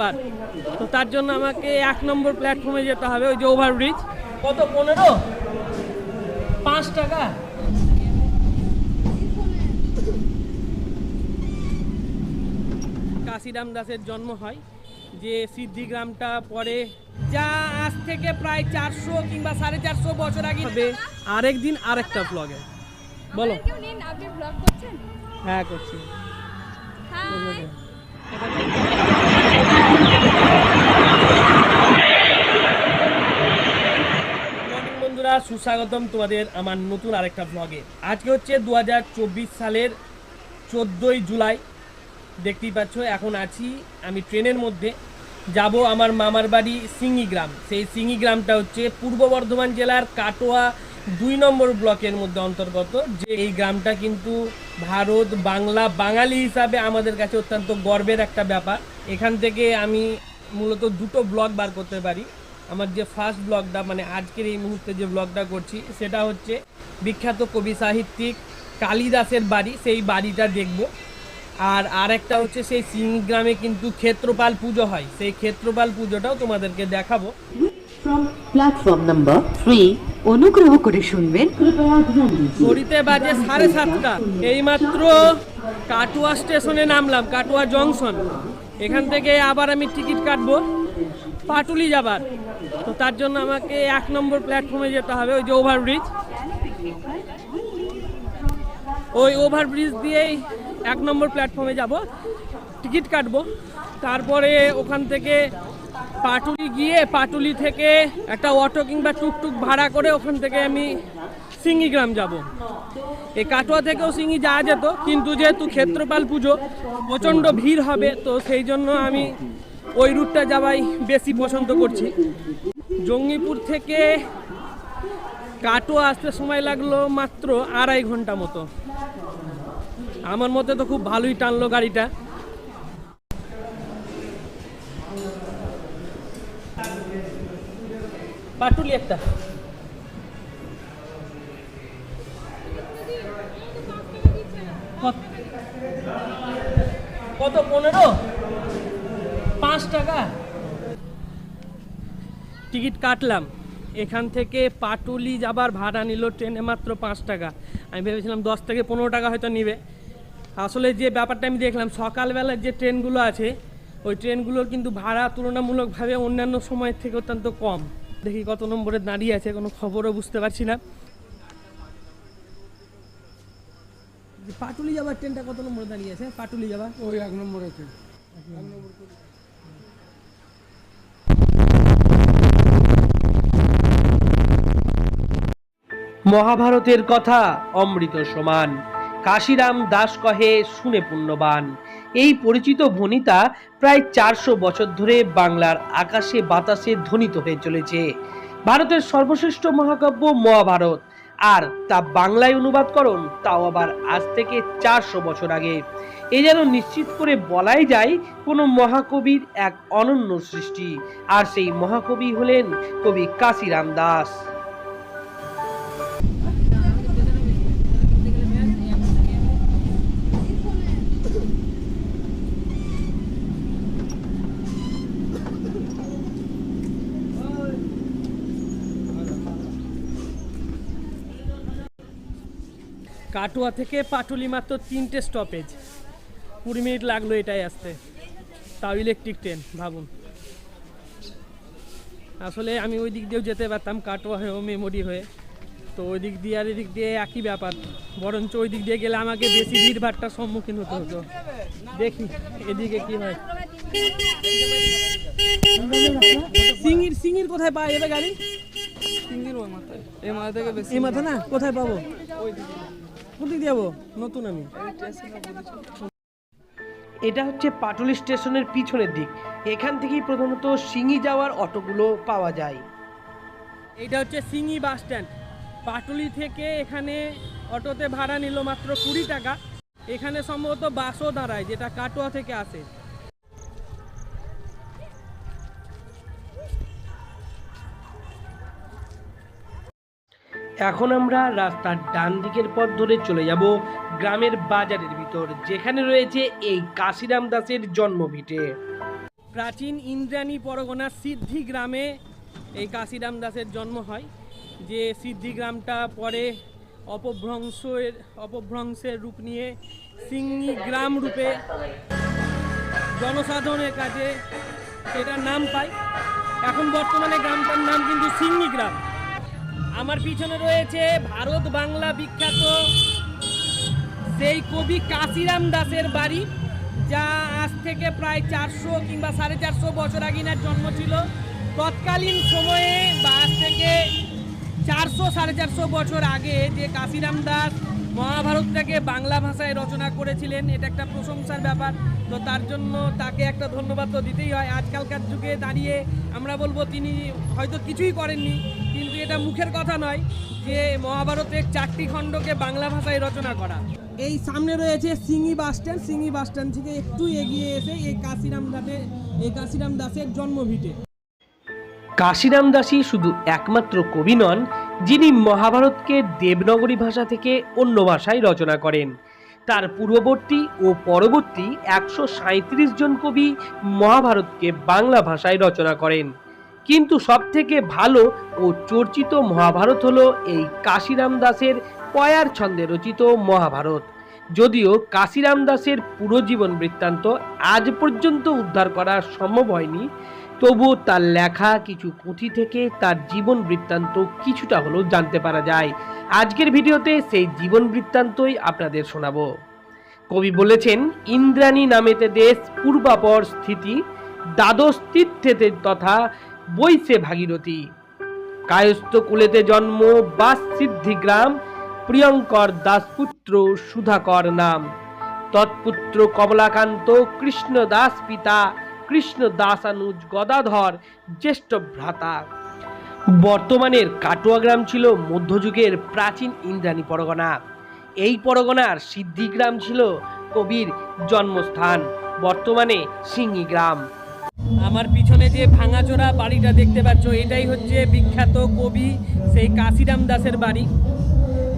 বার তো তার জন্য আমাকে এক নম্বর প্ল্যাটফর্মে যেতে হবে ওই যে ওভারব্রিজ কত? পনেরো? পাঁচ টাকা? কাশিরাম দাসের জন্ম হয় যে সিদ্ধিগ্রামটা পরে যা আজ থেকে প্রায় চারশো কিংবা সাড়ে চারশো বছর আগে হবে। আরেকদিন আরেকটা ব্লগে বলো। হ্যাঁ করছি। বন্ধুরা সুস্বাগতম তোমাদের আমার নতুন আরেকটা ব্লগে আজকে হচ্ছে দু হাজার চব্বিশ সালের চোদ্দোই জুলাই। দেখতেই পাচ্ছ, এখন আছি আমি ট্রেনের মধ্যে। যাব আমার মামার বাড়ি সিঙ্গি গ্রাম সেই সিঙ্গি গ্রামটা হচ্ছে পূর্ব বর্ধমান জেলার কাটোয়া দুই নম্বর ব্লকের মধ্যে অন্তর্গত, যে এই গ্রামটা কিন্তু ভারত, বাংলা, বাঙালি হিসাবে আমাদের কাছে অত্যন্ত গর্বের একটা ব্যাপার। এখান থেকে আমি মূলত দুটো ব্লগ বার করতে পারি। আমার যে ফার্স্ট ব্লগটা মানে আজকের এই মুহূর্তে যে ব্লগটা করছি সেটা হচ্ছে বিখ্যাত কবি সাহিত্যিক কালিদাসের বাড়ি সেই বাড়িটা দেখব। আর আরেকটা হচ্ছে সেই সিংগ্রামে কিন্তু ক্ষেত্রপাল পুজো হয়। সেই ক্ষেত্রপাল পুজোটাও তোমাদেরকে দেখাবো। Platform number 3 অনুগ্রহ করে শুনবেন। ঘড়িতে বাজে সাড়ে সাতটা। এইমাত্র কাটুয়া স্টেশনে নামলাম কাটুয়া জংশন। এখান থেকে আবার আমি টিকিট কাটবো। পাটুলি যাবার। তার জন্য আমাকে এক নম্বর প্ল্যাটফর্মে যেতে হবে, ওই যে ওভারব্রিজ ওই ওভারব্রিজ দিয়েই এক নম্বর প্ল্যাটফর্মে যাব। টিকিট কাটবো। তারপরে ওখান থেকে পাটুলি গিয়ে পাটুলি থেকে একটা অটো কিংবা টুকটুক ভাড়া করে ওখান থেকে আমি সিঙ্গিগ্রাম যাব। এই কাটোয়া থেকেও সিঙ্গি যাওয়া যেত, কিন্তু যেহেতু ক্ষেত্রপাল পুজো, প্রচণ্ড ভিড় হবে, তো সেই জন্য আমি ওই রুটটা যাওয়াই বেশি পছন্দ করছি। জঙ্গিপুর থেকে কাটোয়া আসতে সময় লাগল মাত্র আড়াই ঘণ্টা মতো। আমার মতে তো খুব ভালোই টানলো গাড়িটা। পাটুলি একটা। কত- পনেরো? পাঁচ টাকা? টিকিট কাটলাম। এখান থেকে পাটুলি যাবার ভাড়া নিল ট্রেনে মাত্র পাঁচ টাকা। আমি ভেবেছিলাম দশ থেকে পনেরো টাকা হয়তো নিবে। আসলে যে ব্যাপারটা আমি দেখলাম সকালবেলার যে ট্রেনগুলো আছে ওই ট্রেনগুলোর কিন্তু ভাড়া তুলনামূলকভাবে অন্যান্য সময়ের থেকে অত্যন্ত কম। দেখি কত নম্বরে দাঁড়িয়ে আছে কোনো খবরও বুঝতে পারছি না। পাটুলি যাবার ট্রেনটা কত নম্বরে দাঁড়িয়ে আছে? পাটুলি যাবার? ওই এক নম্বরেতে মহাভারতের কথা অমৃত সমান। কাশিরাম দাস কহে, শুনে পুণ্যবান। এই পরিচিত ভনিতা প্রায় চারশো বছর ধরে বাংলার আকাশে বাতাসে ধ্বনিত হয়ে চলেছে। ভারতের সর্বশ্রেষ্ঠ মহাকাব্য মহাভারত। আর তা বাংলায় অনুবাদকরণ তাও আবার আজ থেকে চারশো বছর আগে। এ যেন নিশ্চিত করে বলাই যায়, কোনো মহাকবির এক অনন্য সৃষ্টি। আর সেই মহাকবি হলেন কবি কাশিরাম দাস। কাটোয়া থেকে পাটুলি মাত্র তিনটে স্টপেজ কুড়ি মিনিট লাগল এটাই আসতে। তাও ইলেকট্রিক ট্রেন ভাবুন। আসলে আমি ওই দিক দিয়েও যেতে পারতাম কাটোয়া হয়েও মেমোরি হয়ে। তো ওই দিক দিয়ে আর এদিক দিয়ে একই ব্যাপার। বরঞ্চ ওই দিক দিয়ে গেলে আমাকে বেশি ভিড়ভাড়টার সম্মুখীন হতে হতো। দেখি এদিকে কি হয়। সিঙ্গির সিঙ্গির কোথায় পাওয়া যাবে গাড়ি? সিঙ্গির ওই মাথায়। এই মাথা থেকে বেশি এই মাথা না কোথায় পাবো? নতুন আমি। এটা হচ্ছে পাটুলি স্টেশনের পিছনের দিক। এখান থেকেই প্রধানত সিঙ্গি যাওয়ার অটোগুলো পাওয়া যায়। এটা হচ্ছে সিঙ্গি বাস স্ট্যান্ড। পাটুলি থেকে এখানে অটোতে ভাড়া নিল মাত্র কুড়ি টাকা। এখানে সম্ভবত বাসও দাঁড়ায় যেটা কাটোয়া থেকে আসে। এখন আমরা রাস্তার ডান দিকের পথ ধরে চলে যাব গ্রামের বাজারের ভিতর, যেখানে রয়েছে এই কাশিরাম দাসের জন্মভিটে প্রাচীন ইন্দ্রাণী পরগনা সিদ্ধি গ্রামে এই কাশিরাম দাসের জন্ম হয়, যে সিদ্ধি গ্রামটা পরে অপভ্রংশের অপভ্রংশের রূপ নিয়ে সিঙ্গি গ্রাম রূপে জনসাধারণের কাছে সেটার নাম পায়। এখন বর্তমানে গ্রামটার নাম কিন্তু সিঙ্গি গ্রাম। আমার পিছনে রয়েছে ভারত বাংলা বিখ্যাত সেই কবি কাশিরাম দাসের বাড়ি, যা আজ থেকে প্রায় চারশো কিংবা সাড়ে চারশো বছর আগে জন্ম ছিল। তৎকালীন সময়ে বা আজ থেকে চারশো সাড়ে চারশো বছর আগে যে কাশিরাম দাস মহাভারতটাকে বাংলা ভাষায় রচনা করেছিলেন। এটা একটা প্রশংসার ব্যাপার। তো তার জন্য তাকে একটা ধন্যবাদ তো দিতেই হয়। আজকালকার যুগে দাঁড়িয়ে আমরা বলব তিনি হয়তো কিছুই করেননি কিন্তু এটা মুখের কথা নয় যে মহাভারতের চারটি খণ্ডকে বাংলা ভাষায় রচনা করা। এই সামনে রয়েছে সিঙ্গি বাস স্ট্যান্ড। সিঙ্গি বাস স্ট্যান্ড থেকে একটু এগিয়ে এসে এই কাশিরাম দাসে এই কাশিরাম দাসের জন্মভিটে। কাশিরাম দাসী শুধু একমাত্র কবি নন যিনি মহাভারতকে দেবনগরী ভাষা থেকে অন্য ভাষায় রচনা করেন। তার পূর্ববর্তী ও পরবর্তী একশো সাঁত্রিশ জন কবি মহাভারতকে বাংলা ভাষায় রচনা করেন। কিন্তু সবথেকে ভালো ও চর্চিত মহাভারত হলো এই কাশিরাম দাসের পয়ার ছন্দে রচিত মহাভারত। যদিও কাশিরাম দাসের পুরো জীবন বৃত্তান্ত আজ পর্যন্ত উদ্ধার করা সম্ভব হয়নি তবুও তার লেখা কিছু পুঁথি থেকে তার জীবন বৃত্তান্ত কিছুটা হলেও জানতে পারা যায়। আজকের ভিডিওতে সেই জীবন বৃত্তান্তই আপনাদের শোনাবো। কবি বলেছেন, ইন্দ্রাণী নামেতে দেশ পূর্বাপর স্থিতি, দ্বাদশ তীর্থেতে তথা বৈশে ভাগীরথী। কায়স্থ কুলেতে জন্ম, বাস সিদ্ধি গ্রাম, প্রিয়ঙ্কর দাসপুত্র সুধাকর নাম। তৎপুত্র কমলাকান্ত কৃষ্ণ দাস পিতা কৃষ্ণ দাসানুজ গদাধর জ্যেষ্ঠ ভ্রাতা। বর্তমানের কাটোয়া গ্রাম ছিল মধ্যযুগের প্রাচীন ইন্দ্রাণী পরগনা। এই পরগনার সিদ্ধিগ্রাম ছিল কবির জন্মস্থান, বর্তমানে সিঙ্গি গ্রাম। আমার পিছনে যে ভাঙাচোরা বাড়িটা দেখতে পাচ্ছ, এটাই হচ্ছে বিখ্যাত কবি সেই কাশিরাম দাসের বাড়ি।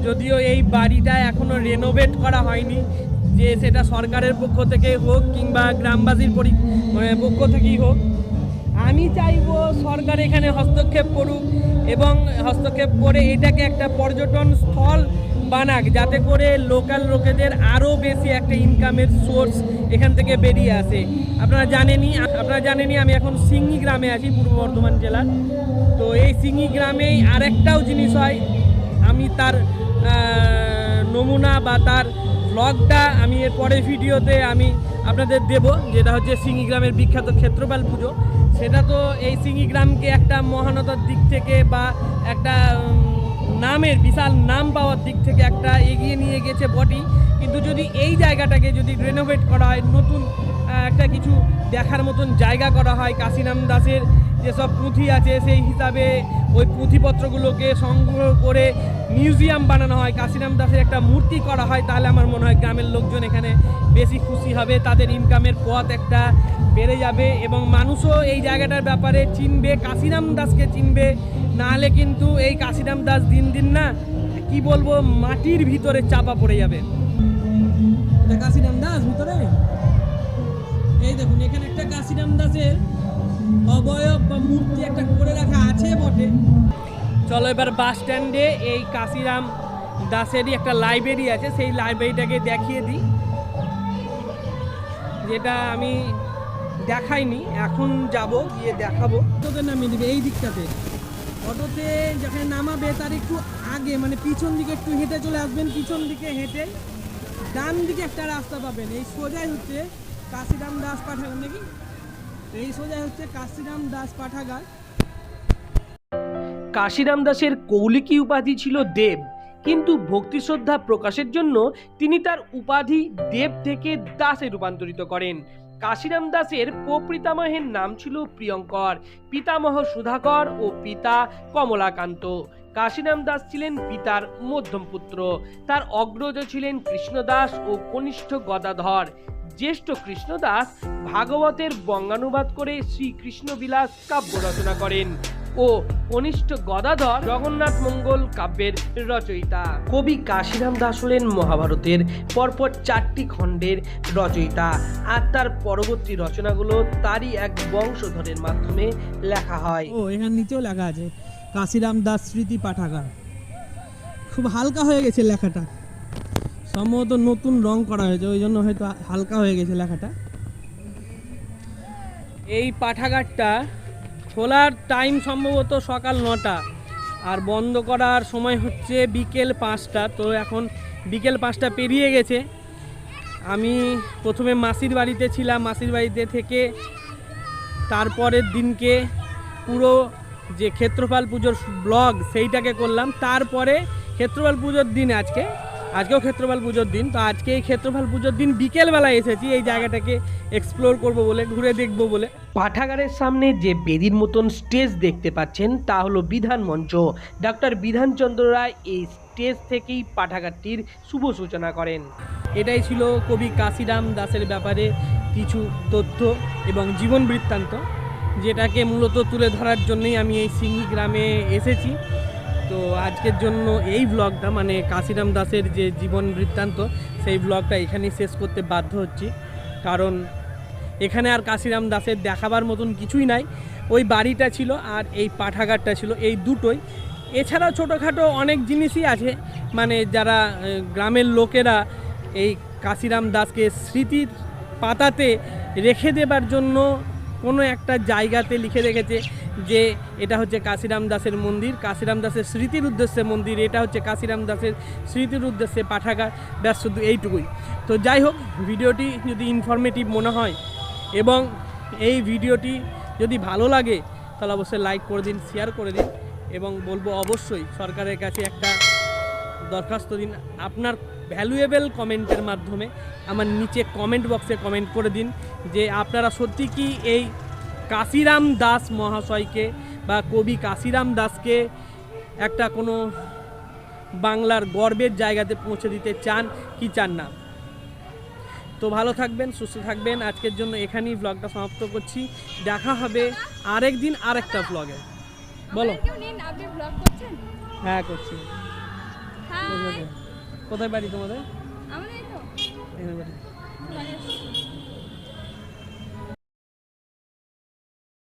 যদিও এই বাড়িটা এখনও রেনোভেট করা হয়নি যে সেটা সরকারের পক্ষ থেকে হোক কিংবা গ্রামবাসীর পক্ষ থেকেই হোক, আমি চাইব সরকার এখানে হস্তক্ষেপ করুক এবং হস্তক্ষেপ করে এটাকে একটা পর্যটন স্থল বানাক, যাতে করে লোকাল লোকেদের আরও বেশি একটা ইনকামের সোর্স এখান থেকে বেরিয়ে আসে। আপনারা জানেনই আপনারা জানেনই আমি এখন সিঙ্গি গ্রামে আছি, পূর্ব বর্ধমান জেলার তো এই সিঙ্গি গ্রামেই আরেকটাও জিনিস হয়, আমি তার নমুনা বা তার ব্লগটা আমি এর পরের ভিডিওতে আমি আপনাদের দেব, যেটা হচ্ছে গ্রামের বিখ্যাত ক্ষেত্রপাল পুজো। সেটা তো এই গ্রামকে একটা মহানতার দিক থেকে বা একটা নামের বিশাল নাম পাওয়ার দিক থেকে একটা এগিয়ে নিয়ে গেছে বটি কিন্তু যদি এই জায়গাটাকে যদি রেনোভেট করা হয়, নতুন একটা কিছু দেখার মতন জায়গা করা হয় কাশিনাম দাসের যেসব পুঁথি আছে, সেই হিসাবে ওই পুঁথিপত্রগুলোকে সংগ্রহ করে মিউজিয়াম বানানো হয়। কাশিরাম দাসের একটা মূর্তি করা হয়, তাহলে আমার মনে হয় গ্রামের লোকজন এখানে বেশি খুশি হবে। তাদের ইনকামের পথ একটা বেড়ে যাবে এবং মানুষও এই জায়গাটার ব্যাপারে চিনবে কাশিরাম দাসকে চিনবে। নাহলে কিন্তু এই কাশিরাম দাস দিন দিন না, কি বলব, মাটির ভিতরে চাপা পড়ে যাবে। কাশিরাম দাস ভিতরে? এই দেখুন, এখানে একটা কাশিরাম দাসের অবয়ব বা মূর্তি একটা করে রাখা আছে বটে। চলো এবার বাস স্ট্যান্ডে এই কাশিরাম দাসেরই একটা লাইব্রেরি আছে, সেই লাইব্রেরিটাকে দেখিয়ে দিই। যেটা আমি দেখাইনি, এখন যাব, গিয়ে দেখাবো। তোকে নামিয়ে দিবে এই দিকটাতে। অটোতে যেখানে নামাবে তার একটু আগে মানে পিছন দিকে একটু হেঁটে চলে আসবেন, পিছন দিকে হেঁটে ডান দিকে একটা রাস্তা পাবেন। এই সোজাই হচ্ছে কাশিরাম দাস পাঠাগার নাকি? এই সোজাই হচ্ছে কাশিরাম দাস পাঠাগার। কাশিরাম দাসের কৌলিকী উপাধি ছিল দেব, কিন্তু ভক্তি শ্রদ্ধা প্রকাশের জন্য তিনি তার উপাধি দেব থেকে দাসে রূপান্তরিত করেন। কাশিরাম দাসের প্রপিতামহের নাম ছিল প্রিয়ঙ্কর, পিতামহ সুধাকর ও পিতা কমলাকান্ত। কাশিরাম দাস ছিলেন পিতার মধ্যম পুত্র। তার অগ্রজ ছিলেন কৃষ্ণদাস ও কনিষ্ঠ গদাধর। জ্যেষ্ঠ কৃষ্ণদাস ভাগবতের বঙ্গানুবাদ করে শ্রীকৃষ্ণ বিলাস কাব্য রচনা করেন ও কনিষ্ঠ গদাধর জগন্নাথ মঙ্গল কাব্যের রচয়িতা। কবি কাশিরাম দাস হলেন মহাভারতের পরপর চারটি খণ্ডের রচয়িতা আর তার পরবর্তী রচনাগুলো তারই এক বংশধরের মাধ্যমে লেখা হয়। ও, এখানে নিচেও লেখা আছে, কাশিরাম দাস স্মৃতি পাঠাগার। খুব হালকা হয়ে গেছে লেখাটা। সম্ভবত নতুন রং করা হয়েছে, ওই জন্য হয়তো হালকা হয়ে গেছে লেখাটা। এই পাঠাগারটা খোলার টাইম সম্ভবত সকাল নটা, আর বন্ধ করার সময় হচ্ছে বিকেল পাঁচটা। তো এখন বিকেল পাঁচটা পেরিয়ে গেছে। আমি প্রথমে মাসির বাড়িতে ছিলাম, মাসির বাড়িতে থেকে তারপরের দিনকে পুরো যে ক্ষেত্রপাল পুজোর ব্লগ সেইটাকে করলাম। তারপরে ক্ষেত্রপাল পুজোর দিন আজকে। আজকেও ক্ষেত্রপাল পুজোর দিন তো আজকে এই ক্ষেত্রপাল পুজোর দিন বিকেলবেলায় এসেছি এই জায়গাটাকে এক্সপ্লোর করব বলে ঘুরে দেখব বলে। পাঠাগারের সামনে যে বেদির মতন স্টেজ দেখতে পাচ্ছেন তা হলো বিধান মঞ্চ। ডক্টর বিধানচন্দ্র রায় এই স্টেজ থেকেই পাঠাগারটির শুভ সূচনা করেন। এটাই ছিল কবি কাশিরাম দাসের ব্যাপারে কিছু তথ্য এবং জীবন বৃত্তান্ত যেটাকে মূলত তুলে ধরার জন্যই আমি এই সিঙ্গি গ্রামে এসেছি। তো আজকের জন্য এই ব্লগটা মানে কাশিরাম দাসের যে জীবন বৃত্তান্ত, সেই ব্লগটা এখানেই শেষ করতে বাধ্য হচ্ছি। কারণ এখানে আর কাশিরাম দাসের দেখাবার মতন কিছুই নাই। ওই বাড়িটা ছিল আর এই পাঠাগারটা ছিল, এই দুটোই। এছাড়াও ছোটোখাটো অনেক জিনিসই আছে। মানে যারা গ্রামের লোকেরা এই কাশিরাম দাসকে স্মৃতির পাতাতে রেখে দেবার জন্য কোনো একটা জায়গাতে লিখে রেখেছে যে এটা হচ্ছে কাশিরাম দাসের মন্দির, কাশিরাম দাসের স্মৃতির উদ্দেশ্যে মন্দির, এটা হচ্ছে কাশিরাম দাসের স্মৃতির উদ্দেশ্যে পাঠাগার, ব্যাস শুধু এইটুকুই। তো যাই হোক, ভিডিওটি যদি ইনফরমেটিভ মনে হয় এবং এই ভিডিওটি যদি ভালো লাগে, তাহলে অবশ্যই লাইক করে দিন শেয়ার করে দিন এবং বলব অবশ্যই সরকারের কাছে একটা দরখাস্ত দিন। আপনার ভ্যালুয়েবল কমেন্টের মাধ্যমে আমার নিচে কমেন্ট বক্সে কমেন্ট করে দিন যে আপনারা সত্যি কি এই কাশিরাম দাস মহাশয়কে বা কবি কাশিরাম দাসকে একটা কোনো বাংলার গর্বের জায়গাতে পৌঁছে দিতে চান কি চান না? তো ভালো থাকবেন সুস্থ থাকবেন। আজকের জন্য এখানেই ব্লগটা সমাপ্ত করছি। দেখা হবে আরেক দিন আরেকটা ব্লগে বলো। হ্যাঁ করছি। কোথায় বাড়ি তোমাদের? আমাদের এই তো। এখানে বাড়ি।